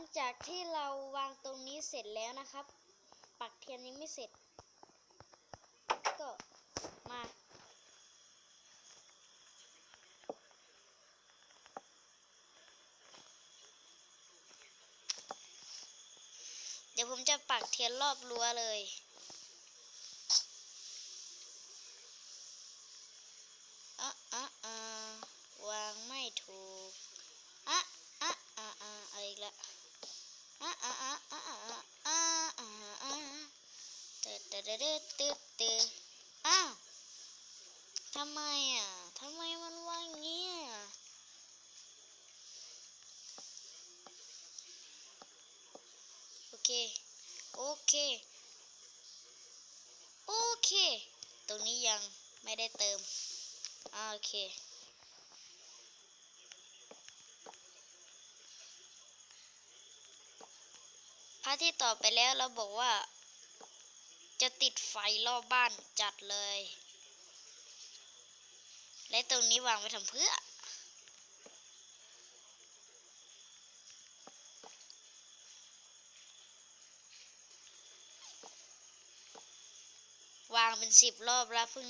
งจากที่เราวางตรงนี้เสร็จแล้วนะครับ ปักเทียนยังไม่เสร็จ ก็มาเดี๋ยวผมจะปักเทียนรอบรั้วเลย อะอะอะวางไม่ถูก อะอะอะอะอีกแล้ว ตึ๊ดเดตึ๊ดตึ๊ดตึ๊ดอ้าวทำไมอะทำไมมันว่างอย่างนี้อะโอเค โอเค โอเค ตรงนี้ยังไม่ได้เติมอ่าโอเคพระที่ต่อไปแล้วเราบอกว่า จะติดไฟรอบบ้านจัดเลย และตรงนี้วางไว้ทำเพื่อ วางเป็นสิบรอบแล้วเพิ่ง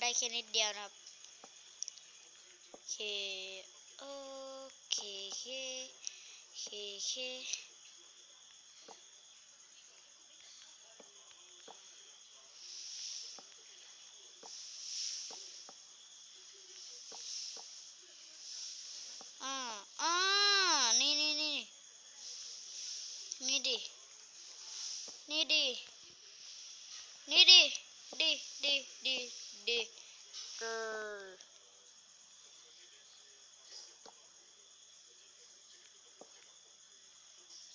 ได้แค่นิดเดียวนะครับ โอเค โอเคเคเคเค อ่าอ่านี่นี่นี่ นี่ดิ นี่ดิ นี่ดิ ดิ ดิ ดิ ดิเกอร์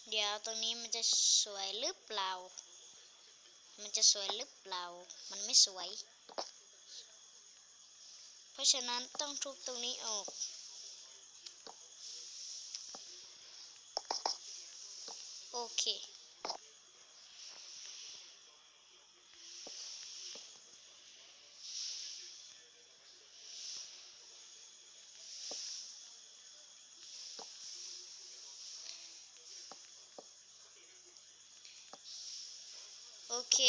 เดี๋ยวตรงนี้มันจะสวยหรือเปล่า มันจะสวยหรือเปล่า มันไม่สวย เพราะฉะนั้นต้องทุบตรงนี้ออก โอเคโอเค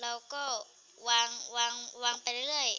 เราก็วางวางวางไปเรื่อย